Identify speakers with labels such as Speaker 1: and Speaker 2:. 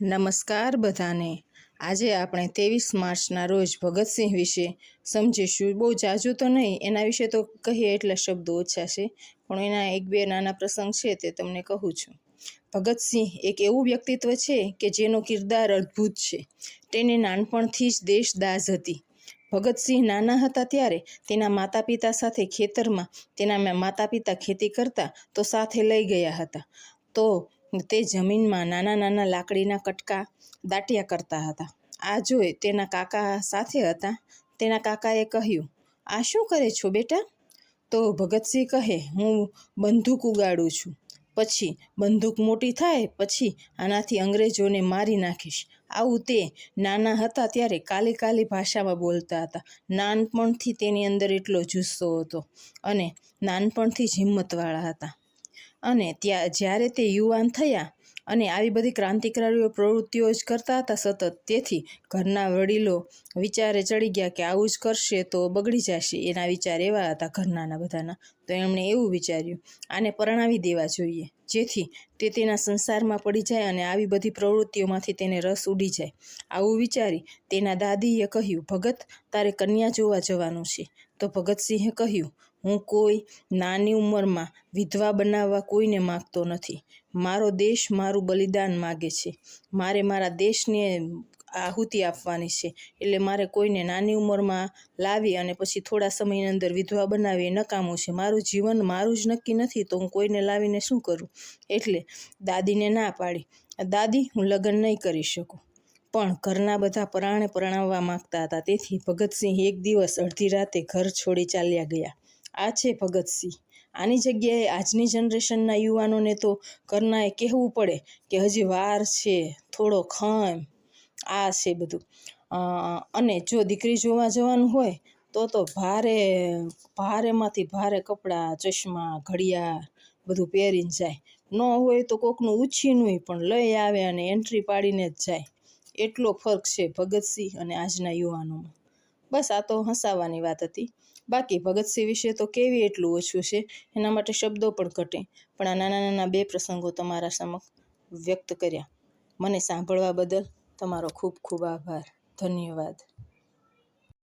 Speaker 1: નમસ્કાર બધાને. આજે આપણે ત્રેવીસ માર્ચના રોજ ભગતસિંહ વિશે સમજીશું. બહુ જાજુ તો નહીં, એના વિશે તો કહીએ એટલા શબ્દો ઓછા છે, પણ એના એક બે નાના પ્રસંગ છે તે તમને કહું છું. ભગતસિંહ એક એવું વ્યક્તિત્વ છે કે જેનો કિરદાર અદ્ભુત છે. તેને નાનપણથી જ દેશદાઝ હતી. ભગતસિંહ નાના હતા ત્યારે તેના માતા પિતા સાથે ખેતરમાં, તેના માતા પિતા ખેતી કરતા તો સાથે લઈ ગયા હતા. તો તે જમીનમાં નાના નાના લાકડીના કટકા દાટ્યા કરતા હતા. આ જોઈ તેના કાકા સાથે હતા. તેના કાકાએ કહ્યું, આ શું કરે છો બેટા? તો ભગતસિંહ કહે, હું બંદૂક ઉગાડું છું. પછી બંદૂક મોટી થાય, પછી આનાથી અંગ્રેજોને મારી નાખીશ. આવું તે નાના હતા ત્યારે કાલી કાલી ભાષામાં બોલતા હતા. નાનપણથી તેની અંદર એટલો જુસ્સો હતો અને નાનપણથી જ હિંમતવાળા હતા. અને ત્યાં જ્યારે તે યુવાન થયા અને આવી બધી ક્રાંતિકારીઓ પ્રવૃત્તિઓ જ કરતા હતા સતત, તેથી ઘરના વડીલો વિચારે ચડી ગયા કે આવું જ કરશે તો બગડી જશે. એના વિચાર એવા હતા ઘરનાના બધાના. તો એમણે એવું વિચાર્યું, આને પરણાવી દેવા જોઈએ. જેથી તે તેના સંસારમાં પડી જાય અને આવી બધી પ્રવૃત્તિઓમાંથી તેને રસ ઉડી જાય. આવું વિચારી તેના દાદીએ કહ્યું, ભગત, તારે કન્યા જોવા જવાનું છે. તો ભગતસિંહે કહ્યું, હું કોઈ નાની ઉંમરમાં વિધવા બનાવવા કોઈને માગતો નથી. મારો દેશ મારું બલિદાન માગે છે. મારે મારા દેશને આહુતિ આપવાની છે. એટલે મારે કોઈને નાની ઉંમરમાં લાવી અને પછી થોડા સમયની અંદર વિધવા બનાવી નકામું છે. મારું જીવન મારું જ નક્કી નથી તો હું કોઈને લાવીને શું કરું? એટલે દાદીને ના પાડી. દાદી, હું લગ્ન નહીં કરી શકું. પણ ઘરના બધા પરાણે પરણાવવા માંગતા હતા. તેથી ભગતસિંહ એક દિવસ અડધી રાતે ઘર છોડી ચાલ્યા ગયા. આ છે ભગતસિંહ. આની જગ્યાએ આજની જનરેશનના યુવાનોને તો ઘરનાએ કહેવું પડે કે હજી વાર છે, થોડો ખમ આ છે બધું. અને જો દીકરી જોવા જવાનું હોય, તો તો ભારે, ભારેમાંથી ભારે કપડાં, ચશ્મા, ઘડિયાળ બધું પહેરીને જાય. ન હોય તો કોકનું ઉછીનું પણ લઈ આવે અને એન્ટ્રી પાડીને જ જાય. એટલો ફરક છે ભગતસિંહ અને આજના યુવાનોમાં. બસ આ તો હસાવવાની વાત હતી. બાકી ભગતસિંહ વિશે તો કેવી એટલું ઓછું છે, એના માટે શબ્દો પણ ઘટે. પણ આ નાના નાના બે પ્રસંગો તમારા સમક્ષ વ્યક્ત કર્યા. મને સાંભળવા બદલ તમારો ખૂબ ખૂબ આભાર. ધન્યવાદ.